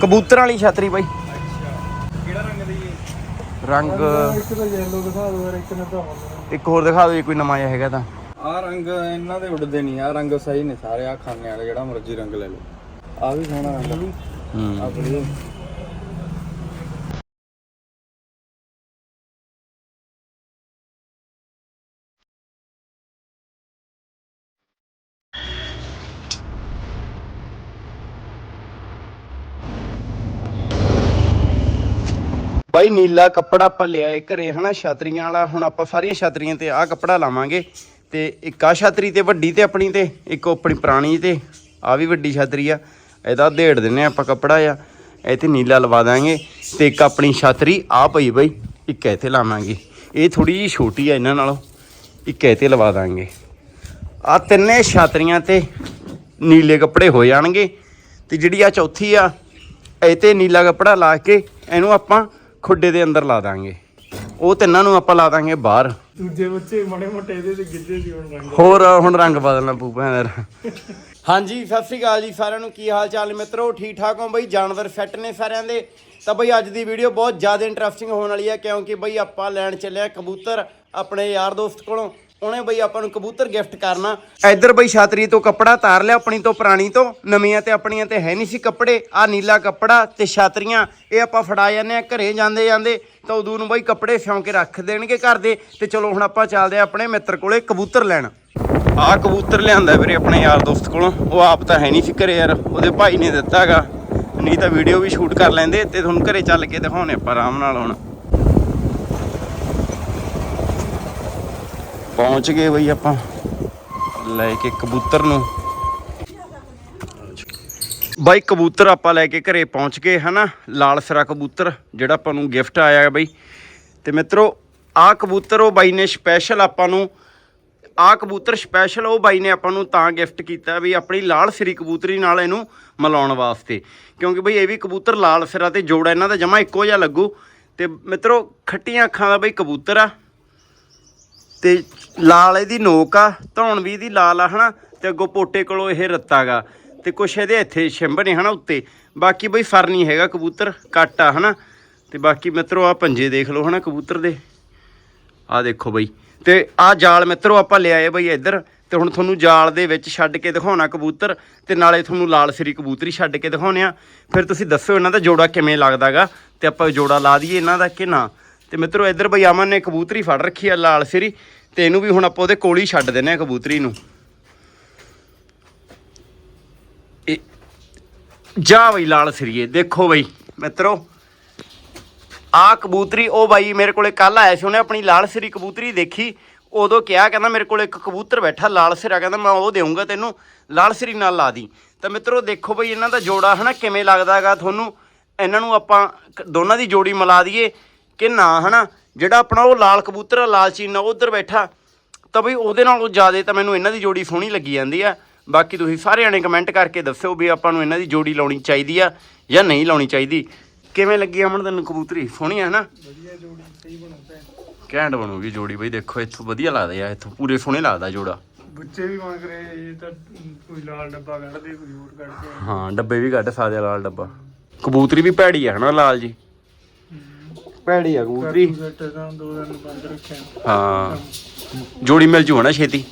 ਕਬੂਤਰਾਂ ਵਾਲੀ ਛਤਰੀ ਬਾਈ। ਕਿਹੜਾ ਰੰਗ ਦੀ ਰੰਗ ਇੱਕ ਤਾਂ ਯੈਲੋ ਦਿਖਾ ਦਿਓ ਯਾਰ ਇੱਕ ਨੇ ਤਾਂ ਇੱਕ ਹੋਰ ਦਿਖਾ ਦਿਓ ਜੇ ਕੋਈ ਨਵਾਂ ਜਿਹਾ ਹੈਗਾ ਤਾਂ। ਆ ਰੰਗ ਇਹਨਾਂ ਦੇ ਉੱਡਦੇ ਨਹੀਂ ਆ ਰੰਗ ਸਹੀ ਨੇ ਸਾਰੇ ਆ ਖਾਣੇ ਵਾਲੇ ਜਿਹੜਾ ਮਰਜ਼ੀ ਰੰਗ ਲੈ ਲਓ। ਆ ਵੀ ਸੋਹਣਾ ਰੰਗ ਆ। ਹੂੰ। ਬੜੀ ਬਾਈ ਨੀਲਾ ਕੱਪੜਾ ਆਪਾਂ ਲਿਆਏ ਏ ਘਰੇ, ਹਨਾ? ਛਤਰੀਆਂ ਵਾਲਾ, ਹੁਣ ਆਪਾਂ ਸਾਰੀਆਂ ਛਤਰੀਆਂ ਤੇ ਆਹ ਕੱਪੜਾ ਲਾਵਾਂਗੇ। ਤੇ ਇੱਕ ਆ ਛਤਰੀ ਤੇ, ਵੱਡੀ ਤੇ ਆਪਣੀ ਤੇ, ਇੱਕ ਉਹ ਆਪਣੀ ਪੁਰਾਣੀ ਤੇ। ਆ ਵੀ ਵੱਡੀ ਛਤਰੀ ਆ। ਇਹਦਾ ਢੇੜ ਦਿੰਨੇ ਆਪਾਂ ਕੱਪੜਾ ਆ। ਇਹ ਤੇ ਨੀਲਾ ਲਵਾ ਦਾਂਗੇ। ਤੇ ਇੱਕ ਆਪਣੀ ਛਤਰੀ ਆ ਪਈ ਬਾਈ, ਇੱਕ ਇੱਥੇ ਲਾਵਾਂਗੇ। ਇਹ ਥੋੜੀ ਜਿਹੀ ਛੋਟੀ ਆ ਇਹਨਾਂ ਨਾਲੋਂ। ਇੱਕ ਇੱਥੇ ਲਵਾ ਦਾਂਗੇ। ਆ ਤਿੰਨੇ ਛਤਰੀਆਂ ਤੇ ਨੀਲੇ ਕੱਪੜੇ ਹੋ ਜਾਣਗੇ। ਤੇ ਜਿਹੜੀ ਆ ਚੌਥੀ ਆ, ਇਹ ਤੇ ਨੀਲਾ ਕੱਪੜਾ ਲਾ ਕੇ, ਇਹਨੂੰ ਆਪਾਂ ਖੁੱਡੇ ਦੇ ਅੰਦਰ ਲਾ ਦਾਂਗੇ। ਉਹ ਤਿੰਨਾਂ ਨੂੰ ਆਪਾਂ ਲਾ ਦਾਂਗੇ ਬਾਹਰ। ਦੂਜੇ ਬੱਚੇ ਮਾੜੇ ਮੋਟੇ ਇਹਦੇ ਤੇ ਗਿੱਜੇ ਸੀ ਹੁਣ ਰੰਗ। ਹੋਰ ਹੁਣ ਰੰਗ ਬਦਲਣਾ ਪਊ ਭੈਣ ਹਾਂਜੀ ਸਤਿ ਸ੍ਰੀ ਅਕਾਲ ਜੀ ਸਾਰਿਆਂ ਨੂੰ। ਕੀ ਹਾਲ ਚਾਲ ਮਿੱਤਰੋ? ਠੀਕ ਠਾਕ ਹੋ ਬਈ? ਜਾਨਵਰ ਫਿੱਟ ਨੇ ਸਾਰਿਆਂ ਦੇ। ਤਾਂ ਬਈ ਅੱਜ ਦੀ ਵੀਡੀਓ ਬਹੁਤ ਜ਼ਿਆਦਾ ਇੰਟਰਸਟਿੰਗ ਹੋਣ ਵਾਲੀ ਹੈ ਕਿਉਂਕਿ ਬਈ ਆਪਾਂ ਲੈਣ ਚੱਲੇ ਆ ਕਬੂਤਰ ਆਪਣੇ ਯਾਰ ਦੋਸਤ ਕੋਲੋਂ। ਉਹਨੇ ਬਈ ਆਪਾਂ ਨੂੰ ਕਬੂਤਰ ਗਿਫਟ ਕਰਨਾ। ਇੱਧਰ ਬਈ ਛਾਤਰੀ ਤੋਂ ਕੱਪੜਾ ਤਾਰ ਲਿਆ ਆਪਣੀ ਤੋਂ, ਪੁਰਾਣੀ ਤੋਂ। ਨਵੀਆਂ ਤੇ ਆਪਣੀਆਂ ਤੇ ਹੈ ਨਹੀਂ ਸੀ ਕੱਪੜੇ। ਆ ਨੀਲਾ ਕੱਪੜਾ ਤੇ ਛਾਤਰੀਆਂ। ਇਹ ਆਪਾਂ ਫੜਾ ਜਾਂਦੇ ਆ ਘਰੇ ਜਾਂਦੇ ਜਾਂਦੇ। ਤਾਂ ਉਦੋਂ ਨੂੰ ਬਈ ਕੱਪੜੇ ਸਿਉਂ ਕੇ ਰੱਖ ਦੇਣਗੇ ਘਰ ਦੇ। ਤੇ ਚਲੋ ਹੁਣ ਆਪਾਂ ਚੱਲਦੇ ਆ ਆਪਣੇ ਮਿੱਤਰ ਕੋਲੇ ਕਬੂਤਰ ਲੈਣ। ਆਹ ਕਬੂਤਰ ਲਿਆਂਦਾ ਵੀਰੇ ਆਪਣੇ ਯਾਰ ਦੋਸਤ ਕੋਲੋਂ। ਉਹ ਆਪ ਤਾਂ ਹੈ ਨਹੀਂ ਸੀ ਘਰੇ ਯਾਰ। ਉਹਦੇ ਭਾਈ ਨੇ ਦਿੱਤਾਗਾ। ਨਹੀਂ ਤਾਂ ਵੀਡੀਓ ਵੀ ਸ਼ੂਟ ਕਰ ਲੈਂਦੇ। ਤੇ ਤੁਹਾਨੂੰ ਘਰੇ ਚੱਲ ਕੇ ਦਿਖਾਉਣੇ ਆਪਾਂ ਆਰਾਮ ਨਾਲ ਹੁਣ। ਪਹੁੰਚ ਗਏ ਬਈ ਆਪਾਂ। ਲੈ ਕੇ ਕਬੂਤਰ ਨੂੰ। ਬਾਈ ਕਬੂਤਰ ਆਪਾਂ ਲੈ ਕੇ ਘਰੇ ਪਹੁੰਚ ਗਏ, ਹਨਾ? ਲਾਲ ਸਿਰਾ ਕਬੂਤਰ, ਜਿਹੜਾ ਆਪਾਂ ਨੂੰ ਗਿਫਟ ਆਇਆ ਹੈ ਬਾਈ। ਤੇ ਮਿੱਤਰੋ, ਆਹ ਕਬੂਤਰ ਉਹ ਬਾਈ ਨੇ ਸਪੈਸ਼ਲ ਆਪਾਂ ਨੂੰ ਆਹ ਕਬੂਤਰ ਸਪੈਸ਼ਲ ਉਹ ਬਾਈ ਨੇ ਆਪਾਂ ਨੂੰ ਤਾਂ ਗਿਫਟ ਕੀਤਾ ਵੀ ਆਪਣੀ ਲਾਲ ਸਿਰੀ ਕਬੂਤਰੀ ਨਾਲ ਇਹਨੂੰ ਮਿਲਾਉਣ ਵਾਸਤੇ। ਕਿਉਂਕਿ ਬਈ ਇਹ ਵੀ ਕਬੂਤਰ ਲਾਲ ਸਿਰਾ ਤੇ ਜੋੜਾ ਇਹਨਾਂ ਦਾ ਜਮਾ ਇੱਕੋ ਜਿਹਾ ਲੱਗੂ। ਤੇ ਮਿੱਤਰੋ, ਖੱਟੀਆਂ ਅੱਖਾਂ ਦਾ ਬਈ ਕਬੂਤਰ ਆ। ਤੇ ਲਾਲ ਇਹਦੀ ਨੋਕ ਆ, ਧੌਣ ਵੀ ਇਹਦੀ ਲਾਲ ਆ ਹਨਾ, ਤੇ ਅੱਗੋਂ ਪੋਟੇ ਕੋਲੋਂ ਇਹ ਰੱਤਾਗਾ ਤੇ ਕੁਛ ਇਹਦੇ ਇੱਥੇ ਛਿੰਬ ਨੇ ਹਨਾ ਉੱਤੇ। ਬਾਕੀ ਬਈ ਫਰ ਨਹੀਂ ਹੈਗਾ ਕਬੂਤਰ, ਕੱਟ ਆ ਹਨਾ। ਤੇ ਬਾਕੀ ਮਿੱਤਰੋ ਆ ਪੰਜੇ ਦੇਖ ਲਓ ਹਨਾ ਕਬੂਤਰ ਦੇ। ਆ ਦੇਖੋ ਬਈ। ਤੇ ਆ ਜਾਲ ਮਿੱਤਰੋ, ਆਪਾਂ ਲਿਆਏ ਬਈ ਇੱਧਰ। ਤੇ ਹੁਣ ਤੁਹਾਨੂੰ ਜਾਲ ਦੇ ਵਿੱਚ ਛੱਡ ਕੇ ਦਿਖਾਉਣਾ ਕਬੂਤਰ। ਤੇ ਨਾਲੇ ਤੁਹਾਨੂੰ ਲਾਲ ਸਰੀ ਕਬੂਤਰੀ ਛੱਡ ਕੇ ਦਿਖਾਉਣੇ ਆ। ਫਿਰ ਤੁਸੀਂ ਦੱਸੋ ਇਹਨਾਂ ਦਾ ਜੋੜਾ ਕਿਵੇਂ ਲੱਗਦਾਗਾ ਤੇ ਆਪਾਂ ਜੋੜਾ ਲਾ ਦਈਏ ਇਹਨਾਂ ਦਾ ਕਿ ਨਾ। ਤੇ ਮਿੱਤਰੋ, ਇੱਧਰ ਬਈ ਅਮਨ ਨੇ ਕਬੂਤਰੀ ਫੜ ਰੱਖੀ ਆ ਲਾਲ ਸਰੀ, ਤੇ ਇਹਨੂੰ ਵੀ ਹੁਣ ਆਪਾਂ ਉਹਦੇ ਕੋਲ ਹੀ ਛੱਡ ਦਿੰਨੇ ਆ ਕਬੂਤਰੀ ਨੂੰ। ਜਾ ਬਈ ਲਾਲ ਸਰੀਏ, ਦੇਖੋ ਬਈ, ਮਿੱਤਰੋ। ਆ ਕਬੂਤਰੀ, ਉਹ ਬਾਈ ਮੇਰੇ ਕੋਲੇ ਕੱਲ ਆਇਆ ਸੀ, ਉਹਨੇ ਆਪਣੀ ਲਾਲ ਸਿਰੀ ਕਬੂਤਰੀ ਦੇਖੀ। ਉਦੋਂ ਕਿਹਾ, ਕਹਿੰਦਾ ਮੇਰੇ ਕੋਲ ਇੱਕ ਕਬੂਤਰ ਬੈਠਾ, ਲਾਲ ਸਿਰਾ, ਕਹਿੰਦਾ ਮੈਂ ਉਹ ਦੇਵਾਂਗਾ ਤੈਨੂੰ, ਲਾਲ ਸਿਰੀ ਨਾਲ ਲਾ ਦੀ। ਤਾਂ ਮਿੱਤਰੋ, ਦੇਖੋ ਬਈ ਇਹਨਾਂ ਦਾ ਜੋੜਾ ਹਨਾ ਕਿਵੇਂ ਲੱਗਦਾ ਹੈਗਾ ਤੁਹਾਨੂੰ। ਇਹਨਾਂ ਨੂੰ ਆਪਾਂ ਦੋਨਾਂ ਦੀ ਜੋੜੀ ਮਿਲਾ ਦਈਏ। ਕਿ ਨਾ ਹਨਾ? ਜਿਹੜਾ ਆਪਣਾ ਉਹ ਲਾਲ ਕਬੂਤਰ ਆ, ਲਾਲ ਚੀਨਾ ਉਧਰ ਬੈਠਾ ਤਾਂ ਬਈ ਉਹਦੇ ਨਾਲੋਂ ਜ਼ਿਆਦਾ ਤਾਂ ਮੈਨੂੰ ਇਹਨਾਂ ਦੀ ਜੋੜੀ ਸੋਹਣੀ ਲੱਗੀ ਜਾਂਦੀ ਆ। ਬਾਕੀ ਤੁਸੀਂ ਸਾਰਿਆਂ ਨੇ ਕਮੈਂਟ ਕਰਕੇ ਦੱਸਿਓ ਵੀ ਆਪਾਂ ਨੂੰ ਇਹਨਾਂ ਦੀ ਜੋੜੀ ਲਾਉਣੀ ਚਾਹੀਦੀ ਆ ਜਾਂ ਨਹੀਂ ਲਾਉਣੀ ਚਾਹੀਦੀ। ਕਿਵੇਂ ਲੱਗੀ ਅਮਨ ਤੈਨੂੰ ਕਬੂਤਰੀ? ਸੋਹਣੀ ਆ ਹਨਾ? ਵਧੀਆ ਜੋੜੀ ਸਹੀ ਬਣਾਉਂਦਾ ਘੈਂਟ ਬਣੂਗੀ ਜੋੜੀ ਬਈ ਦੇਖੋ ਇੱਥੋਂ ਵਧੀਆ ਲੱਗਦਾ ਆ ਇੱਥੋਂ ਪੂਰੇ ਸੋਹਣੇ ਲੱਗਦਾ ਜੋੜਾ। ਬੱਚੇ ਵੀ ਮੰਗ ਰਹੇ ਇਹ ਤਾਂ ਕੋਈ ਲਾਲ ਡੱਬਾ ਕੱਢਦੇ ਕੋਈ ਹੋਰ ਕੱਢਦੇ। ਹਾਂ ਡੱਬੇ ਵੀ ਕੱਢ ਸਕਦੇ ਆ ਲਾਲ ਡੱਬਾ। ਕਬੂਤਰੀ ਵੀ ਭੈੜੀ ਆ ਹਨਾ ਲਾਲ ਜੀ? ਭੈੜੀ ਆ ਕਬੂਤਰੀ। ਤਾਂ ਦੋ ਦਿਨ ਬੰਦ ਰੱਖਿਆ। ਹਾਂ। ਜੋੜੀ ਮਿਲ ਜੂ ਹਨਾ ਛੇਤੀ?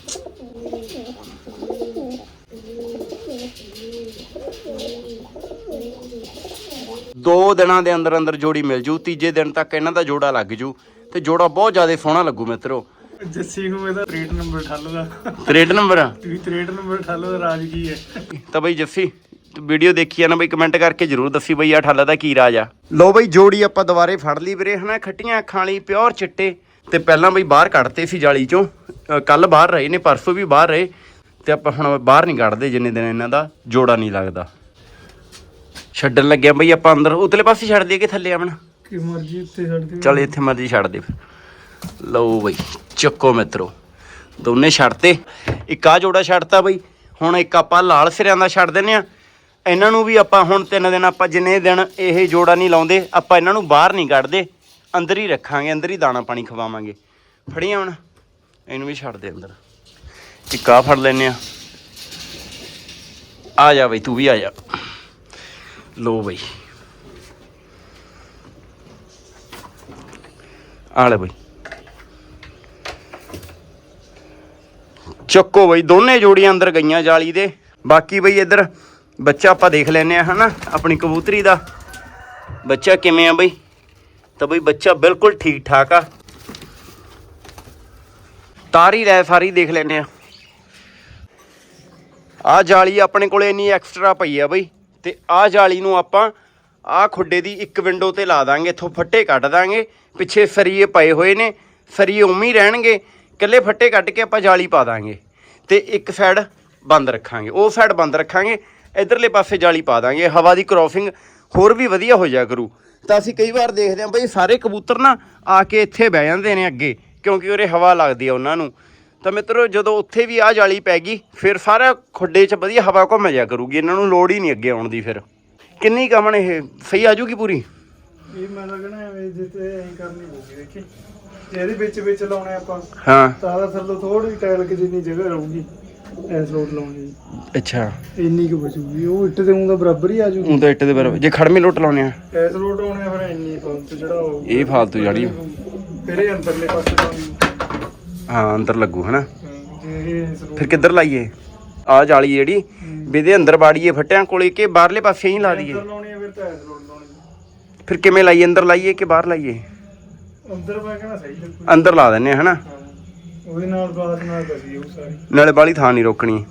ਦੋ ਦਿਨਾਂ ਦੇ ਅੰਦਰ ਅੰਦਰ ਜੋੜੀ ਮਿਲ ਜੂ ਤੀਜੇ ਦਿਨ ਤੱਕ ਇਹਨਾਂ ਦਾ ਜੋੜਾ ਲੱਗ ਜੂ ਤੇ ਜੋੜਾ ਬਹੁਤ ਜ਼ਿਆਦਾ ਸੋਹਣਾ ਲੱਗੂ ਮਿੱਤਰੋ। ਜੱਸੀ ਨੂੰ ਇਹਦਾ 63 ਨੰਬਰ ਠੱਲ ਦਾ 63 ਨੰਬਰ ਆ ਤੁਸੀਂ 63 ਨੰਬਰ ਠੱਲ ਦਾ ਰਾਜ ਕੀ ਹੈ? ਤਾਂ ਬਈ ਜੱਸੀ ਵੀਡੀਓ ਦੇਖੀ ਆ ਨਾ ਬਈ ਕਮੈਂਟ ਕਰਕੇ ਜਰੂਰ ਦੱਸੀ ਬਈ ਆ ਠੱਲਾ ਦਾ ਕੀ ਰਾਜ ਆ। ਲੋ ਬਈ ਜੋੜੀ ਆਪਾਂ ਦੁਬਾਰੇ ਫੜ ਲਈ ਵੀਰੇ ਹਨਾ? ਖੱਟੀਆਂ ਅੱਖਾਂ ਵਾਲੀ ਪਿਓਰ ਚਿੱਟੇ। ਤੇ ਪਹਿਲਾਂ ਬਈ ਬਾਹਰ ਕੱਢਤੇ ਸੀ ਜਾਲੀ ਚੋਂ। ਕੱਲ ਬਾਹਰ ਰਹੇ ਨੇ ਪਰਸੋਂ ਵੀ ਬਾਹਰ ਰਹੇ। ਤੇ ਆਪਾਂ ਹੁਣ ਬਾਹਰ ਨਹੀਂ ਕੱਢਦੇ ਜਿੰਨੇ ਦਿਨ ਇਹਨਾਂ ਦਾ ਜੋੜਾ ਨਹੀਂ ਲੱਗਦਾ। ਛੱਡਣ ਲੱਗਿਆ ਬਈ ਆਪਾਂ ਅੰਦਰ। ਉਤਲੇ ਪਾਸੇ ਛੱਡ ਦਈਏ ਕਿ ਥੱਲੇ ਆਵਣ ਕਿ ਮਰਜ਼ੀ ਉੱਤੇ ਛੱਡ ਦੇ ਚਲ ਇੱਥੇ ਮਰਜ਼ੀ ਛੱਡ ਦੇ ਫਿਰ। ਲਓ ਬਈ ਚੱਕੋ ਮਿੱਤਰੋ। ਦੋਨੇ ਛੱਡਤੇ। ਇੱਕ ਆ ਜੋੜਾ ਛੱਡਤਾ ਬਈ। ਹੁਣ ਇੱਕ ਆਪਾਂ ਲਾਲ ਸਿਰਿਆਂ ਦਾ ਛੱਡ ਦਿੰਨੇ ਆ ਇਹਨਾਂ ਨੂੰ ਵੀ ਆਪਾਂ ਹੁਣ ਤਿੰਨ ਦਿਨ ਆਪਾਂ ਜਿੰਨੇ ਦਿਨ ਇਹ ਜੋੜਾ ਨਹੀਂ ਲਾਉਂਦੇ, ਆਪਾਂ ਇਹਨਾਂ ਨੂੰ ਬਾਹਰ ਨਹੀਂ ਕੱਢਦੇ। ਅੰਦਰ ਹੀ ਰੱਖਾਂਗੇ, ਅੰਦਰ ਹੀ ਦਾਣਾ ਪਾਣੀ ਖਵਾਵਾਂਗੇ। ਫੜੀਆਂ ਹੁਣ, ਇਹਨੂੰ ਵੀ ਛੱਡ ਦੇ ਅੰਦਰ। ਟਿੱਕਾ ਫੜ ਲੈਨੇ ਆ ਆ ਜਾ ਬਈ, ਤੂੰ ਵੀ ਆ ਜਾ। ਲੋ ਬਈ। ਆ ਲੈ ਬਈ। ਚੱਕੋ ਬਈ, ਦੋਨੇ ਜੋੜੀਆਂ ਅੰਦਰ ਗਈਆਂ ਜਾਲੀ ਦੇ। ਬਾਕੀ ਬਈ ਇੱਧਰ ਬੱਚਾ ਆਪਾਂ ਦੇਖ ਲੈਨੇ ਆ ਹਨਾ, ਆਪਣੀ ਕਬੂਤਰੀ ਦਾ। ਬੱਚਾ ਕਿਵੇਂ ਆ ਬਈ? ਤਾਂ ਬਈ ਬੱਚਾ ਬਿਲਕੁਲ ਠੀਕ ਠਾਕ ਆ। ਤਾਰੀ ਲੈ ਸਾਰੀ ਦੇਖ ਲੈਨੇ ਆ ਆ ਜਾਲੀ ਆਪਣੇ ਕੋਲੇ ਇੰਨੀ ਐਕਸਟਰਾ ਪਈ ਆ ਬਈ, ਤੇ ਆ ਜਾਲੀ ਨੂੰ ਆਪਾਂ ਆ ਖੁੱਡੇ ਦੀ ਇੱਕ ਵਿੰਡੋ ਤੇ ਲਾ ਦਾਂਗੇ, ਇੱਥੋਂ ਫੱਟੇ ਕੱਢ ਦਾਂਗੇ, ਪਿੱਛੇ ਸਰੀਏ ਪਏ ਹੋਏ ਨੇ, ਸਰੀਏ ਉਵੇਂ ਰਹਿਣਗੇ, ਇਕੱਲੇ ਫੱਟੇ ਕੱਢ ਕੇ ਆਪਾਂ ਜਾਲੀ ਪਾ ਦਾਂਗੇ, ਤੇ ਇੱਕ ਸਾਈਡ ਬੰਦ ਰੱਖਾਂਗੇ, ਉਹ ਸਾਈਡ ਬੰਦ ਰੱਖਾਂਗੇ ਇਧਰਲੇ ਪਾਸੇ ਜਾਲੀ ਪਾ ਦਾਂਗੇ ਹਵਾ ਦੀ ਕ੍ਰੋਸਿੰਗ ਹੋਰ ਵੀ ਵਧੀਆ ਹੋ ਜਾ ਕਰੂ। ਤਾਂ ਅਸੀਂ ਕਈ ਵਾਰ ਦੇਖਦੇ ਹਾਂ ਬਈ ਸਾਰੇ ਕਬੂਤਰ ਨਾ ਆ ਕੇ ਇੱਥੇ ਬਹਿ ਜਾਂਦੇ ਨੇ ਅੱਗੇ ਕਿਉਂਕਿ ਉਰੇ ਹਵਾ ਲੱਗਦੀ ਆ ਉਹਨਾਂ ਨੂੰ। ਤਾਂ ਮਿੱਤਰੋ ਜਦੋਂ ਉੱਥੇ ਵੀ ਆ ਜਾਲੀ ਪੈ ਗਈ ਫਿਰ ਸਾਰਾ ਖੁੱਡੇ 'ਚ ਵਧੀਆ ਹਵਾ ਘੁੰਮ ਜਾ ਕਰੂਗੀ ਇਹਨਾਂ ਨੂੰ ਲੋੜ ਹੀ ਨਹੀਂ ਅੱਗੇ ਆਉਣ ਦੀ ਫਿਰ। ਕਿੰਨੀ ਕਮਣ ਇਹ ਸਹੀ ਆ ਜੂਗੀ ਪੂਰੀ? ਇਹ ਮੈਂ ਲੱਗਣਾ ਐਵੇਂ ਜਿੱਤੇ ਐਂ ਕਰਨੀ ਪਊਗੀ ਦੇਖੀ। ਇਹਦੇ ਵਿੱਚ ਵਿੱਚ ਲਾਉਣੇ ਆਪਾਂ। ਹਾਂ। ਤਾਂ ਥੱਲੋਂ ਥੋੜੀ ਟਾਇਲ ਕਿ ਜਿੰਨੀ ਜਗ੍ਹਾ ਰਹੂਗੀ। ਐਸ ਲੋਟ ਲਾਉਣੀ ਅੱਛਾ। ਇੰਨੀ ਕੁ ਬਚੂਗੀ। ਉਹ ਇੱਟ ਤੇ ਉਂਦਾ ਬਰਾਬਰ ਹੀ ਆ ਜੂਗੀ। ਉਹ ਤਾਂ ਇੱਟ ਦੇ ਬਰਾਬਰ। ਜੇ ਖੜਮੇ ਲੁੱਟ ਲਾਉਨੇ ਆ। ਐਸ ਲੋਟ ਆਉਣੇ ਆ ਫਿਰ ਇੰਨੀ ਫਾਲਤੂ ਜਿਹੜਾ ਹੋਊ ਇਹ ਫਾਲਤੂ ਜਾਣੀ ਫਿਰ ਇਹ ਅੰਦਰਲੇ ਪਾਸੇ ਲਾਉਣੀ ਹਾਂ ਅੰਦਰ ਲੱਗੂ ਹਨਾ? ਜੇ ਫਿਰ ਕਿੱਧਰ ਲਾਈਏ? ਆ ਜਾਲੀ ਜਿਹੜੀ। ਵੀ ਇਹਦੇ ਅੰਦਰ ਬਾੜੀਏ ਫੱਟਿਆਂ ਕੋਲੇ ਕਿ ਬਾਹਰਲੇ ਪਾਸੇ ਹੀ ਲਾ ਦਈਏ? ਅੰਦਰ ਲਾਉਣੀ ਆ ਫਿਰ ਤਾਂ ਐਸ ਲੋਟ ਲਾਉਣੀ ਫਿਰ ਕਿਵੇਂ ਲਾਈਏ? ਅੰਦਰ ਲਾਈਏ ਕਿ ਬਾਹਰ ਲਾਈਏ? ਅੰਦਰ ਮੈਂ ਕਹਿੰਦਾ ਸਹੀ ਲੱਗੂ। ਅੰਦਰ ਲਾ ਦਿੰਨੇ ਆ ਹਨਾ? ਹਾਂ। ਉਹਦੇ ਨਾਲ ਬਾਤ ਨਾਲ ਕਰੀ ਉਹ ਸਾਰੀ। ਨਾਲੇ ਬਾਲੀ ਥਾਂ ਨਹੀਂ ਰੋਕਣੀ।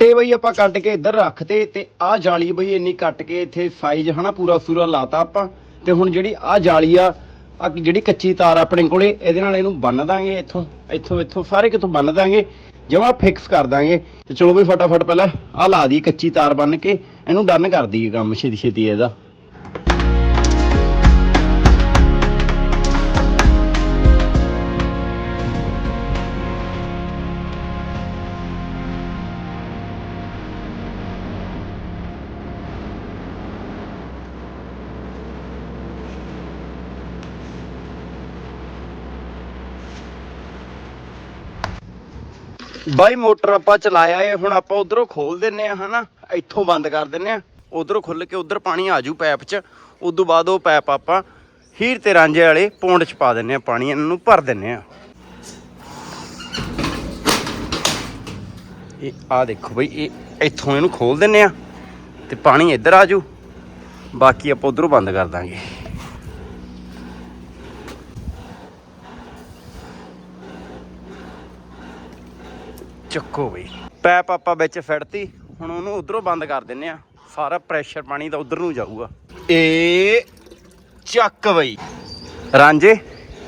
ਫੱਟੇ ਬਈ, ਆਪਾਂ ਕੱਟ ਕੇ ਇੱਧਰ ਰੱਖਤੇ ਤੇ ਆਹ ਜਾਲੀ ਬਈ ਇੰਨੀ ਕੱਟ ਕੇ ਇੱਥੇ ਸਾਈਜ਼ ਹਨਾ ਪੂਰਾ ਸੂਰਾ ਲਾਤਾ ਆਪਾਂ। ਤੇ ਹੁਣ ਜਿਹੜੀ ਆਹ ਜਾਲੀ ਆ ਆ ਜਿਹੜੀ ਕੱਚੀ ਤਾਰ ਆਪਣੇ ਕੋਲੇ, ਇਹਦੇ ਨਾਲ ਇਹਨੂੰ ਬੰਨ ਦਾਂਗੇ ਇੱਥੋਂ ਇੱਥੋਂ ਇੱਥੋਂ, ਸਾਰੇ ਕਿਤੋਂ ਬੰਨ ਦਾਂਗੇ, ਜਮਾ ਫਿਕਸ ਕਰ ਦਾਂਗੇ। ਤੇ ਚਲੋ ਬਈ ਫਟਾਫਟ ਪਹਿਲਾਂ ਆਹ ਲਾ ਦੀ ਕੱਚੀ ਤਾਰ ਬੰਨ ਕੇ, ਇਹਨੂੰ ਡਨ ਕਰ ਦਈਏ ਕੰਮ ਛੇਤੀ ਛੇਤੀ ਇਹਦਾ। ਬਾਈ ਮੋਟਰ ਆਪਾਂ ਚਲਾਇਆ ਏ, ਹੁਣ ਆਪਾਂ ਉਧਰੋਂ ਖੋਲ ਦਿੰਨੇ ਆ, ਹਨਾ? ਇੱਥੋਂ ਬੰਦ ਕਰ ਦਿੰਨੇ ਆ। ਉਧਰੋਂ ਖੁੱਲ ਕੇ ਉਧਰ ਪਾਣੀ ਆ ਜੂ ਪੈਪ 'ਚ। ਉਦੋਂ ਬਾਅਦ ਉਹ ਪੈਪ ਆਪਾਂ ਹੀਰ ਤੇ ਰਾਂਝੇ ਵਾਲੇ ਪੌਂਡ 'ਚ ਪਾ ਦਿੰਨੇ ਆ ਪਾਣੀ, ਇਹਨਾਂ ਨੂੰ ਭਰ ਦਿੰਨੇ ਆ। ਇਹ ਆ ਦੇਖੋ ਬਈ, ਇਹ ਇੱਥੋਂ ਇਹਨੂੰ ਖੋਲ ਦਿੰਨੇ ਆ ਤੇ ਪਾਣੀ ਇੱਧਰ ਆ ਜੂ ਬਾਕੀ ਆਪਾਂ ਉਧਰੋਂ ਬੰਦ ਕਰ ਦਾਂਗੇ। ਚੱਕੋ ਬਈ। ਪੈਪ ਆਪਾਂ ਵਿੱਚ ਫਿੜਤੀ ਹੁਣ ਉਹਨੂੰ ਉਧਰੋਂ ਬੰਦ ਕਰ ਦਿੰਨੇ ਆ। ਸਾਰਾ ਪ੍ਰੈਸ਼ਰ ਪਾਣੀ ਦਾ ਉਧਰ ਨੂੰ ਜਾਊਗਾ। ਏ ਚੱਕ ਬਈ। ਰਾਂਝੇ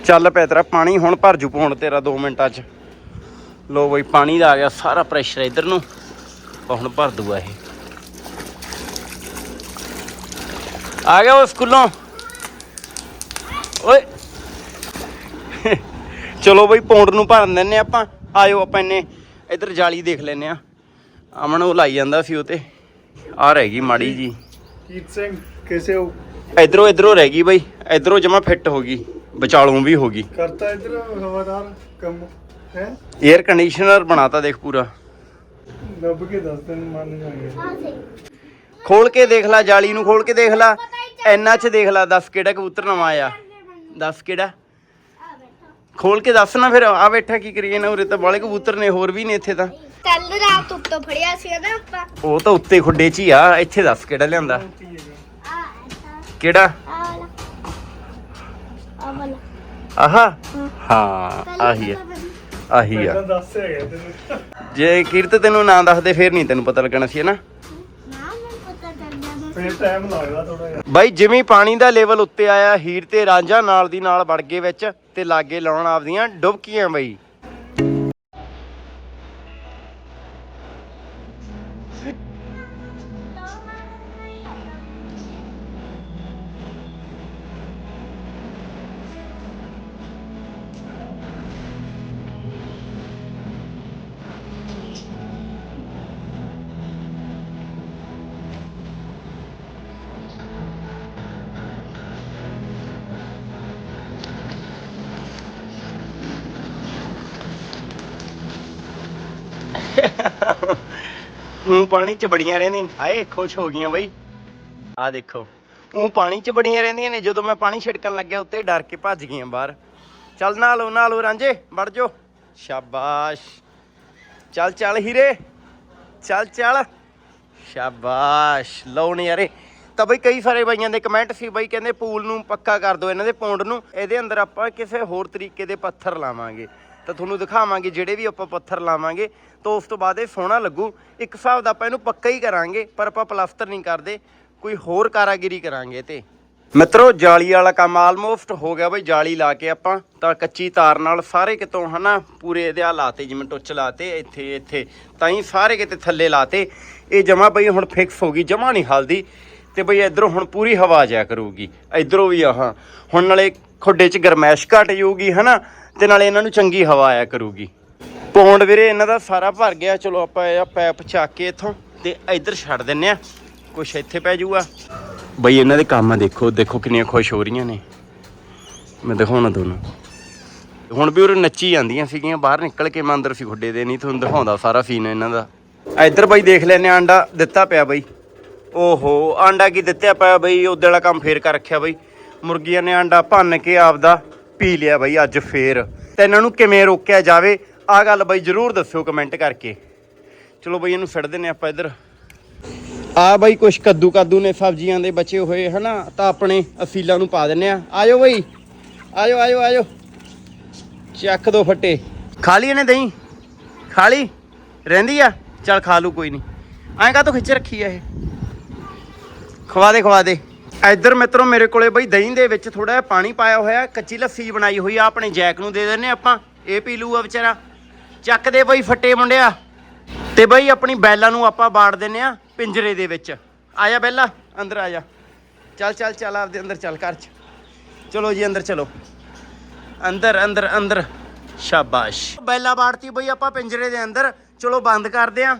ਚੱਲ ਪਿਆ ਤੇਰਾ ਪਾਣੀ ਹੁਣ ਭਰ ਜੂ ਪੌਣ ਤੇਰਾ 2 ਮਿੰਟਾਂ 'ਚ। ਲੋ ਬਈ ਪਾਣੀ ਦਾ ਆ ਗਿਆ ਸਾਰਾ ਪ੍ਰੈਸ਼ਰ ਇਧਰ ਨੂੰ। ਹੁਣ ਭਰ ਦੂਗਾ ਇਹ। ਆ ਗਿਆ ਉਹ ਸਕੂਲੋਂ। ਓਏ। ਚਲੋ ਬਈ ਪੌਂਡ ਨੂੰ ਭਰਨ ਦਿੰਨੇ ਆਪਾਂ। ਆਇਓ ਆਪਾਂ ਇੰਨੇ ਇੱਧਰ ਜਾਲੀ ਦੇਖ ਲੈਨੇ ਆ ਅਮਨ ਉਹ ਲਾਈ ਜਾਂਦਾ ਸੀ ਉਹ ਤੇ। ਆ ਰਹਿ ਗਈ ਮਾੜੀ ਜੀ। ਕੀਤ ਸਿੰਘ ਕਿਵੇਂ ਹੋ ਇਧਰੋਂ ਇਧਰੋਂ ਰਹਿ ਗਈ ਬਈ। ਇਧਰੋਂ ਜਮਾ ਫਿੱਟ ਹੋ ਗਈ। ਵਿਚਾਲੋਂ ਵੀ ਹੋ ਗਈ। ਕਰਤਾ ਇਧਰ ਹਵਾਦਾਰ ਕੰਮ ਹੈ? 에ਅਰ ਕੰਡੀਸ਼ਨਰ ਬਣਾਤਾ ਦੇਖ ਪੂਰਾ। ਲੱਭ ਕੇ ਦੱਸ ਦਿਨ ਮੰਨ ਜਾਗੇ ਖੋਲ ਕੇ ਦੇਖ ਲੈ ਜਾਲੀ ਨੂੰ ਖੋਲ ਕੇ ਦੇਖ ਲੈ। ਐਨਾ ਚ ਦੇਖ ਲੈ ਦੱਸ ਕਿਹੜਾ ਕਬੂਤਰ ਨਵਾਂ ਆਇਆ। ਦੱਸ ਕਿਹੜਾ? ਖੋਲ ਕੇ ਦੱਸ ਨਾ ਫਿਰ ਆ ਬੈਠਾ ਕੀ ਕਰੀਏ ਨਾ ਉਰੇ ਤਾਂ ਬਾਲੇ ਕਬੂਤਰ ਨੇ ਹੋਰ ਵੀ ਨੇ ਇੱਥੇ ਤਾਂ। ਕੱਲ ਰਾਤ ਉੱਤੋਂ ਫੜਿਆ ਸੀ ਨਾ ਆਪਾਂ। ਉਹ ਤਾਂ ਉੱਤੇ ਖੁੱਡੇ 'ਚ ਹੀ ਆ ਇੱਥੇ ਦੱਸ ਕਿਹੜਾ ਲਿਆਂਦਾ? ਆ ਕਿਹੜਾ? ਆ ਵਾਲਾ। ਆ ਵਾਲਾ। ਆਹਾ? ਹਾਂ। ਆਹੀ ਆ। ਆਹੀ ਆ। ਪਹਿਲਾਂ ਦੱਸ ਹੈਗਾ ਤੈਨੂੰ। ਜੇ ਕੀਰਤ ਤੈਨੂੰ ਨਾਂ ਦੱਸਦੇ ਫੇਰ ਨਹੀਂ ਤੈਨੂੰ ਪਤਾ ਲੱਗਣਾ ਸੀ ਨਾ? ਫੇਰ ਟਾਈਮ ਲੱਗਦਾ ਥੋੜਾ ਜਿਹਾ। ਬਾਈ, ਜਿਵੇਂ ਪਾਣੀ ਦਾ ਲੈਵਲ ਉੱਤੇ ਆਇਆ, ਹੀਰ ਤੇ ਰਾਂਝਾ ਨਾਲ ਦੀ ਨਾਲ ਵੜ ਗਏ ਵਿੱਚ ਤੇ ਲਾਗੇ ਲਾਉਣ ਆਪਦੀਆਂ ਡੁਬਕੀਆਂ ਬਈ। ਹੂੰ ਪਾਣੀ ਚ ਬੜੀਆਂ ਰਹਿੰਦੀਆਂ ਹਾਏ, ਖੁਸ਼ ਹੋ ਗਈਆਂ ਬਈ। ਆ ਦੇਖੋ ਉਹ ਪਾਣੀ ਚ ਬੜੀਆਂ ਰਹਿੰਦੀਆਂ ਨੇ। ਜਦੋਂ ਮੈਂ ਪਾਣੀ ਛਿੜਕਣ ਲੱਗਿਆ, ਉੱਤੇ ਡਰ ਕੇ ਭੱਜ ਗਈਆਂ ਬਾਹਰ। ਚੱਲ ਨਾ ਲੋ ਰਾਂਝੇ, ਵੜ ਜੋ ਸ਼ਾਬਾਸ਼। ਚੱਲ ਚੱਲ ਹੀਰੇ। ਚੱਲ ਚੱਲ। ਸ਼ਾਬਾਸ਼। ਲਓ ਨਜ਼ਾਰੇ। ਤਾਂ ਬਈ ਕਈ ਸਾਰੇ ਬਾਈਆਂ ਦੇ ਕਮੈਂਟ ਸੀ, ਬਈ ਕਹਿੰਦੇ ਪੂਲ ਨੂੰ ਪੱਕਾ ਕਰ ਦਿਓ, ਇਹਨਾਂ ਦੇ ਪੌਂਡ ਨੂੰ। ਇਹਦੇ ਅੰਦਰ ਆਪਾਂ ਕਿਸੇ ਹੋਰ ਤਰੀਕੇ ਦੇ ਪੱਥਰ ਲਾਵਾਂਗੇ। ਤਾਂ ਤੁਹਾਨੂੰ ਦਿਖਾਵਾਂਗੇ ਜਿਹੜੇ ਵੀ ਆਪਾਂ ਪੱਥਰ ਲਾਵਾਂਗੇ ਤਾਂ ਉਸ ਤੋਂ ਬਾਅਦ ਇਹ ਸੋਹਣਾ ਲੱਗੂ। ਇੱਕ ਹਿਸਾਬ ਦਾ ਆਪਾਂ ਇਹਨੂੰ ਪੱਕਾ ਹੀ ਕਰਾਂਗੇ, ਪਰ ਆਪਾਂ ਪਲਾਸਟਰ ਨਹੀਂ ਕਰਦੇ, ਕੋਈ ਹੋਰ ਕਾਰਾਗਿਰੀ ਕਰਾਂਗੇ ਤੇ। ਮਿੱਤਰੋ, ਜਾਲੀ ਵਾਲਾ ਕੰਮ ਆਲਮੋਸਟ ਹੋ ਗਿਆ ਬਈ, ਜਾਲੀ ਲਾ ਕੇ ਆਪਾਂ ਤਾਂ ਕੱਚੀ ਤਾਰ ਨਾਲ ਸਾਰੇ ਕਿਤੋਂ ਹਨਾ, ਪੂਰੇ ਇਹਦੇ ਆ ਲਾਤੇ, ਜਿਵੇਂ ਟੁੱਚ ਲਾਤੇ, ਇੱਥੇ ਇੱਥੇ, ਤਾਂ ਹੀ ਸਾਰੇ ਕਿਤੇ ਥੱਲੇ ਲਾਤੇ। ਇਹ ਜਮਾ ਬਈ ਹੁਣ ਫਿਕਸ ਹੋ ਗਈ, ਜਮਾ ਨਹੀਂ ਹਲਦੀ। ਤੇ ਬਈ ਇਧਰੋਂ ਹੁਣ ਪੂਰੀ ਹਵਾ ਜਾਇਆ ਕਰੂਗੀ। ਇਧਰੋਂ ਵੀ ਆਹ। ਹੁਣ ਨਾਲੇ ਖੁੱਡੇ 'ਚ ਗਰਮੈਸ਼ ਘਟ ਜਾਊਗੀ, ਹਨਾ। ਤੇ ਨਾਲੇ ਇਹਨਾਂ ਨੂੰ ਚੰਗੀ ਹਵਾ ਆਇਆ ਕਰੂਗੀ। ਪੌਂਡ ਵੀਰੇ, ਇਹਨਾਂ ਦਾ ਸਾਰਾ ਭਰ ਗਿਆ। ਚਲੋ ਆਪਾਂ ਇਹ ਪੈਪ ਚੱਕ ਕੇ ਇਥੋਂ ਤੇ ਇੱਧਰ ਛੱਡ ਦਿੰਨੇ ਆ। ਕੁਛ ਇੱਥੇ ਪੈ ਜਾਊਗਾ ਬਈ, ਇਹਨਾਂ ਦੇ ਕੰਮ ਦੇਖੋ ਦੇਖੋ ਕਿੰਨੀਆਂ ਖੁਸ਼ ਹੋ ਰਹੀਆਂ ਨੇ। ਮੈਂ ਦਿਖਾਉਣਾ ਤੁਹਾਨੂੰ। ਹੁਣ ਵੀ ਉਹ ਨੱਚੀ ਜਾਂਦੀਆਂ ਸੀਗੀਆਂ, ਬਾਹਰ ਨਿਕਲ ਕੇ ਮੈਂ ਅੰਦਰ ਸੀ, ਖੁੱਡੇ ਦੇ ਨਹੀਂ ਤੁਹਾਨੂੰ ਦਿਖਾਉਂਦਾ ਸਾਰਾ ਸੀਨ ਇਹਨਾਂ ਦਾ। ਇੱਧਰ ਬਈ ਦੇਖ ਲੈਨੇ ਆਂਡਾ ਦਿੱਤਾ ਪਿਆ ਬਈ। ਓਹੋ, ਆਂਡਾ ਕੀ ਦਿੱਤਾ ਪਿਆ ਬਈ, ਉਹਦੇ ਵਾਲਾ ਕੰਮ ਫੇਰ ਕਰ ਰੱਖਿਆ ਬਈ। ਮੁਰਗੀਆਂ ਨੇ ਆਂਡਾ ਭੰਨ ਕੇ ਆਪਦਾ ਪੀ ਲਿਆ ਬਾਈ ਅੱਜ ਫੇਰ। ਤੇ ਇਹਨਾਂ ਨੂੰ ਕਿਵੇਂ ਰੋਕਿਆ ਜਾਵੇ ਆ ਗੱਲ ਬਾਈ ਜਰੂਰ ਦੱਸਿਓ ਕਮੈਂਟ ਕਰਕੇ। ਚਲੋ ਬਾਈ ਇਹਨੂੰ ਛੱਡ ਦਿੰਨੇ ਆਪਾਂ ਇੱਧਰ। ਆ ਬਾਈ ਕੁਛ ਕੱਦੂ ਕੱਦੂ ਨੇ ਸਬਜ਼ੀਆਂ ਦੇ ਬਚੇ ਹੋਏ, ਹਨਾ? ਤਾਂ ਆਪਣੇ ਅਸੀਲਾਂ ਨੂੰ ਪਾ ਦਿੰਨੇ ਆ ਆਜੋ ਬਾਈ। ਆਜੋ ਆਜੋ ਆਜੋ। ਚੱਕ ਦੋ ਫੱਟੇ। ਖਾ ਲਈ ਇਹਨੇ ਦਹੀਂ? ਖਾ ਲਈ? ਰਹਿੰਦੀ ਆ? ਚੱਲ ਖਾ ਲੂ ਕੋਈ ਨਹੀਂ। ਐਂ ਕਾ ਤੂੰ ਖਿੱਚ ਰੱਖੀ ਆ ਇਹ? ਖਵਾ ਦੇ ਖਵਾ ਦੇ। ਇੱਧਰ ਮਿੱਤਰੋ ਮੇਰੇ ਕੋਲੇ ਬਈ ਦਹੀਂ ਦੇ ਵਿੱਚ ਥੋੜਾ ਜਿਹਾ ਪਾਣੀ ਪਾਇਆ ਹੋਇਆ ਕੱਚੀ ਲੱਸੀ ਬਣਾਈ ਹੋਈ ਆ, ਆਪਣੇ ਜੈਕ ਨੂੰ ਦੇ ਦਿੰਨੇ ਆਪਾਂ। ਇਹ ਪੀ ਲੂਗਾ ਵਿਚਾਰਾ। ਚੱਕ ਦੇ ਬਈ ਫੱਟੇ ਮੁੰਡਿਆ। ਤੇ ਬਈ ਆਪਣੀ ਬੈਲਾਂ ਨੂੰ ਆਪਾਂ ਬਾੜ ਦਿੰਨੇ ਆ ਪਿੰਜਰੇ ਦੇ ਵਿੱਚ। ਆਇਆ ਬੈਲਾ, ਅੰਦਰ ਆਇਆ ਚੱਲ ਚੱਲ ਚੱਲ, ਆਪਦੇ ਅੰਦਰ ਚੱਲ, ਘਰ ਚ। ਚਲੋ ਜੀ, ਅੰਦਰ ਚਲੋ। ਅੰਦਰ ਅੰਦਰ ਅੰਦਰ। ਸ਼ਾਬਾਸ਼। ਬੈਲਾ ਬਾੜਤੀ ਬਈ ਆਪਾਂ ਪਿੰਜਰੇ ਦੇ ਅੰਦਰ। ਚਲੋ ਬੰਦ ਕਰਦੇ ਆ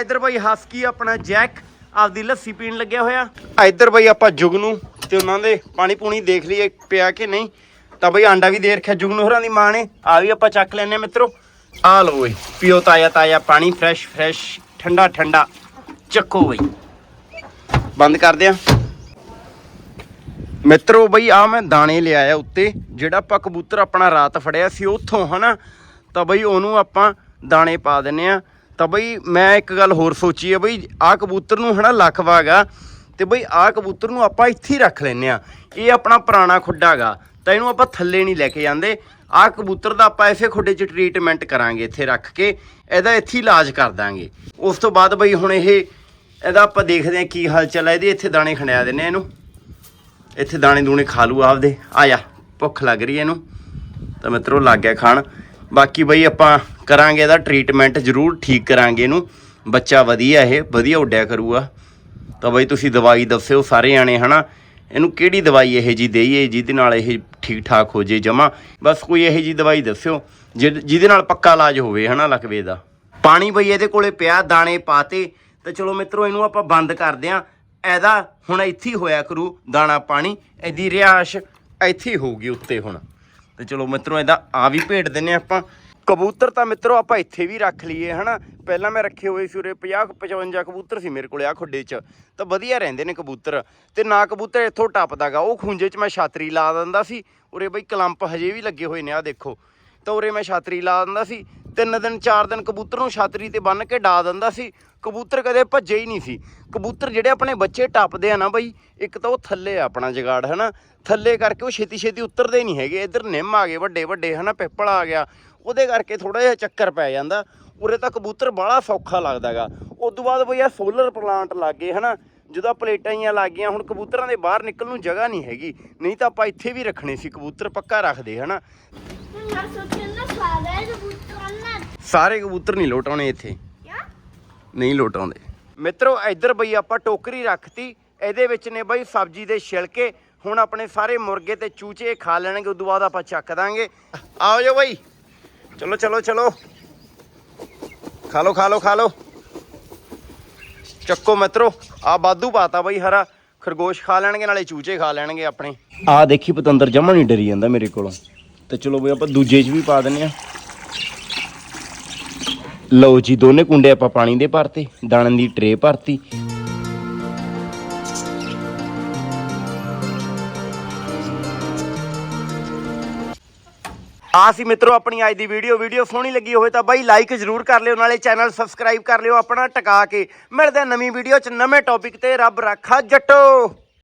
ਇੱਧਰ ਬਈ ਹਸਕੀ ਆਪਣਾ ਜੈਕ। ਆਪਦੀ ਲੱਸੀ ਪੀਣ ਲੱਗਿਆ ਹੋਇਆ। ਇੱਧਰ ਬਈ ਆਪਾਂ ਜੁਗਨੂ ਤੇ ਉਹਨਾਂ ਦੇ ਪਾਣੀ ਪੂਣੀ ਦੇਖ ਲਈਏ ਪਿਆ ਕਿ ਨਹੀਂ। ਤਾਂ ਬਈ ਆਂਡਾ ਵੀ ਦੇ ਰੱਖਿਆ ਜੁਗਨੂ ਹੋਰਾਂ ਦੀ ਮਾਂ ਨੇ। ਆ ਵੀ ਆਪਾਂ ਚੱਕ ਲੈਨੇ ਆ ਮਿੱਤਰੋ। ਆ ਲਓ ਓਏ ਪੀਓ ਤਾਜ਼ਾ ਤਾਜ਼ਾ ਪਾਣੀ ਫਰੈਸ਼ ਫਰੈਸ਼ ਠੰਡਾ ਠੰਡਾ। ਚੱਕੋ ਬਈ। ਬੰਦ ਕਰਦੇ ਆ ਮਿੱਤਰੋ ਬਈ ਆ ਮੈਂ ਦਾਣੇ ਲਿਆਇਆ ਉੱਤੇ, ਜਿਹੜਾ ਆਪਾਂ ਕਬੂਤਰ ਆਪਣਾ ਰਾਤ ਫੜਿਆ ਸੀ ਉੱਥੋਂ, ਹਨਾ? ਤਾਂ ਬਈ ਉਹਨੂੰ ਆਪਾਂ ਦਾਣੇ ਪਾ ਦਿੰਨੇ ਆ ਤਾਂ ਬਈ ਮੈਂ ਇੱਕ ਗੱਲ ਹੋਰ ਸੋਚੀ ਹੈ ਬਈ ਆ ਕਬੂਤਰ ਨੂੰ ਹਨਾ ਲਖਵਾਗਾ ਤੇ ਬਈ ਆ ਕਬੂਤਰ ਨੂੰ ਆਪਾਂ ਇੱਥੇ ਹੀ ਰੱਖ ਲੈਨੇ ਆ। ਇਹ ਆਪਣਾ ਪੁਰਾਣਾ ਖੁੱਡਾ ਗਾ ਤਾਂ ਇਹਨੂੰ ਆਪਾਂ ਥੱਲੇ ਨਹੀਂ ਲੈ ਕੇ ਜਾਂਦੇ। ਆ ਕਬੂਤਰ ਦਾ ਆਪਾਂ ਐਸੇ ਖੁੱਡੇ 'ਚ ਟ੍ਰੀਟਮੈਂਟ ਕਰਾਂਗੇ, ਇੱਥੇ ਰੱਖ ਕੇ, ਇਹਦਾ ਇੱਥੇ ਇਲਾਜ ਕਰ ਦਾਂਗੇ। ਉਸ ਤੋਂ ਬਾਅਦ ਬਈ ਹੁਣ ਇਹ, ਇਹਦਾ ਆਪਾਂ ਦੇਖਦੇ ਹਾਂ ਕੀ ਹਾਲ ਚਾਲ ਹੈ ਇਹਦੇ, ਇੱਥੇ ਦਾਣੇ ਖੰਡਿਆ ਦਿੰਨੇ ਆ ਇਹਨੂੰ। ਇੱਥੇ ਦਾਣੇ ਦੂਣੇ ਖਾ ਲੂ ਆਪਦੇ। ਆ ਜਾ, ਭੁੱਖ ਲੱਗ ਰਹੀ ਹੈ ਇਹਨੂੰ। ਤਾਂ ਮਿੱਤਰੋ, ਲੱਗ ਗਿਆ ਖਾਣ। ਬਾਕੀ ਬਈ ਆਪਾਂ ਕਰਾਂਗੇ ਇਹਦਾ ਟ੍ਰੀਟਮੈਂਟ ਜ਼ਰੂਰ ਠੀਕ ਕਰਾਂਗੇ ਇਹਨੂੰ। ਬੱਚਾ ਵਧੀਆ ਇਹ, ਵਧੀਆ ਉੱਡਿਆ ਕਰੂਗਾ। ਤਾਂ ਬਈ ਤੁਸੀਂ ਦਵਾਈ ਦੱਸਿਓ ਸਾਰੇ ਆਣੇ ਹਨਾ? ਇਹਨੂੰ ਕਿਹੜੀ ਦਵਾਈ ਇਹ ਜੀ ਦੇਈਏ ਜਿਹਦੇ ਨਾਲ ਇਹ ਠੀਕ ਠਾਕ ਹੋ ਜੇ ਜਮਾ? ਬਸ ਕੋਈ ਇਹ ਜੀ ਦਵਾਈ ਦੱਸਿਓ, ਜਿਹ- ਜਿਹਦੇ ਨਾਲ ਪੱਕਾ ਇਲਾਜ ਹੋਵੇ, ਹਨਾ ਲਕਵੇ ਦਾ। ਪਾਣੀ ਬਈ ਇਹਦੇ ਕੋਲੇ ਪਿਆ, ਦਾਣੇ ਪਾਤੇ, ਤੇ ਚਲੋ ਮਿੱਤਰੋ ਇਹਨੂੰ ਆਪਾਂ ਬੰਦ ਕਰਦੇ ਆਂ। ਇਹਦਾ ਹੁਣ ਇੱਥੇ ਹੋਇਆ ਕਰੂ ਦਾਣਾ ਪਾਣੀ, ਇਹਦੀ ਰਿਹਾਸ਼ ਇੱਥੇ ਹੀ ਹੋਊਗੀ ਉੱਤੇ ਹੁਣ। ਤੇ ਚਲੋ ਮਿੱਤਰੋ ਇਹਦਾ ਆ ਵੀ ਭੇਟ ਦਿੰਨੇ ਆਪਾਂ। ਕਬੂਤਰ ਤਾਂ ਮਿੱਤਰੋ ਆਪਾਂ ਇੱਥੇ ਵੀ ਰੱਖ ਲਈਏ, ਹਨਾ? ਪਹਿਲਾਂ ਮੈਂ ਰੱਖੇ ਹੋਏ ਸੀ ਉਰੇ 50 55 ਕਬੂਤਰ ਸੀ ਮੇਰੇ ਕੋਲੇ ਆ ਖੁੱਡੇ 'ਚ। ਤਾਂ ਵਧੀਆ ਰਹਿੰਦੇ ਨੇ ਕਬੂਤਰ। ਤੇ ਨਾ ਕਬੂਤਰ ਇੱਥੋਂ ਟੱਪਦਾਗਾ ਉਹ ਖੁੰਝੇ 'ਚ ਮੈਂ ਛਾਤਰੀ ਲਾ ਦਿੰਦਾ ਸੀ। ਉਰੇ ਬਈ ਕਲੰਪ ਹਜੇ ਵੀ ਲੱਗੇ ਹੋਏ ਨੇ ਆ ਦੇਖੋ। ਤਾਂ ਉਰੇ ਮੈਂ ਛਾਤਰੀ ਲਾ ਦਿੰਦਾ ਸੀ। ਤਿੰਨ ਦਿਨ, ਚਾਰ ਦਿਨ ਕਬੂਤਰ ਨੂੰ ਛਾਤਰੀ ਤੇ ਬੰਨ ਕੇ ਡਾ ਦਿੰਦਾ ਸੀ। ਕਬੂਤਰ ਕਦੇ ਭੱਜੇ ਹੀ ਨਹੀਂ ਸੀ। ਕਬੂਤਰ ਜਿਹੜੇ ਆਪਣੇ ਬੱਚੇ ਟੱਪਦੇ ਆ ਨਾ ਬਈ, ਇੱਕ ਤਾਂ ਉਹ ਥੱਲੇ ਆ ਆਪਣਾ ਜਗਾੜ, ਹਨਾ? ਥੱਲੇ ਕਰਕੇ ਉਹ ਛੇਤੀ ਛੇਤੀ ਉਤਰਦੇ ਨਹੀਂ ਹੈਗੇ। ਇੱਧਰ ਨਿੰਮ ਆ ਗਏ ਵੱਡੇ ਵੱਡੇ ਹਨਾ? ਪਿੱਪਲ ਆ ਗਿਆ। ਉਹਦੇ ਕਰਕੇ ਥੋੜਾ ਜਿਹਾ ਚੱਕਰ ਪੈ ਜਾਂਦਾ। ਉਰੇ ਤਾਂ ਕਬੂਤਰ ਬਾਹਲਾ ਸੌਖਾ ਲੱਗਦਾਗਾ। ਉਸ ਤੋਂ ਬਾਅਦ ਬਈ ਆ ਸੋਲਰ ਪਲਾਂਟ ਲੱਗੇ ਹਨਾ? ਜਦੋਂ ਪਲੇਟਾਂ ਹੀ ਲੱਗ ਗਈਆਂ ਹੁਣ ਕਬੂਤਰਾਂ ਦੇ ਬਾਹਰ ਨਿਕਲਣ ਨੂੰ ਜਗ੍ਹਾ ਨਹੀਂ ਹੈਗੀ। ਨਹੀਂ ਤਾਂ ਆਪਾਂ ਇੱਥੇ ਵੀ ਰੱਖਣੇ ਸੀ ਕਬੂਤਰ ਪੱਕਾ ਰੱਖਦੇ ਹਨਾ? ਸਾਰੇ ਕਬੂਤਰ ਨਹੀਂ ਲੋਟਾਉਣੇ ਇੱਥੇ। ਨਹੀਂ ਲੋਟਾਉਂਦੇ ਮਿੱਤਰੋ ਇੱਧਰ ਬਈ ਆਪਾਂ ਟੋਕਰੀ ਰੱਖਤੀ ਇਹਦੇ ਵਿੱਚ ਨੇ ਬਈ ਸਬਜ਼ੀ ਦੇ ਛਿਲਕੇ ਹੁਣ ਆਪਣੇ ਸਾਰੇ ਮੁਰਗੇ ਤੇ ਚੂਚੇ ਖਾ ਲੈਣਗੇ ਉਦੋਂ ਬਾਅਦ ਆਪਾਂ ਚੱਕ ਦਾਂਗੇ। ਆਓ ਜੋ ਬਈ। ਚਲੋ ਚਲੋ ਚਲੋ। ਖਾ ਲੋ ਖਾ ਲੋ ਖਾ ਲੋ ਚੱਕੋ ਮਿੱਤਰੋ ਆ ਬਾਦੂ ਪਾਤਾ ਬਈ, ਹਰਾ ਖਰਗੋਸ਼ ਖਾ ਲੈਣਗੇ, ਨਾਲੇ ਚੂਚੇ ਖਾ ਲੈਣਗੇ ਆਪਣੇ। ਆ ਦੇਖੀ, ਪਤੰਦਰ ਜਮਾ ਨਹੀਂ ਡਰੀ ਜਾਂਦਾ ਮੇਰੇ ਕੋਲੋਂ। ਤੇ ਚਲੋ ਬਈ, ਆਪਾਂ ਦੂਜੇ 'ਚ ਵੀ ਪਾ ਦਿੰਨੇ ਆ ਲਓ ਜੀ, ਦੋਨੇ ਕੁੰਡੇ ਆਪਾਂ ਪਾਣੀ ਦੇ ਭਰਤੇ, ਦਾਣਨ ਦੀ ਟਰੇ ਭਰਤੀ। ਆ ਸੀ ਮਿੱਤਰੋ, ਆਪਣੀ ਅੱਜ ਦੀ ਵੀਡੀਓ ਵੀਡੀਓ ਸੋਹਣੀ ਲੱਗੀ ਹੋਵੇ ਤਾਂ ਬਾਈ ਲਾਈਕ ਜ਼ਰੂਰ ਕਰ ਲਿਓ, ਨਾਲੇ ਚੈਨਲ ਸਬਸਕ੍ਰਾਈਬ ਕਰ ਲਿਓ, ਆਪਣਾ ਟਿਕਾ ਕੇ। ਮਿਲਦੇ ਨਵੀਂ ਵੀਡੀਓ 'ਚ, ਨਵੇਂ ਟੌਪਿਕ ਤੇ, ਰੱਬ ਰੱਖਾ ਜੱਟੋ।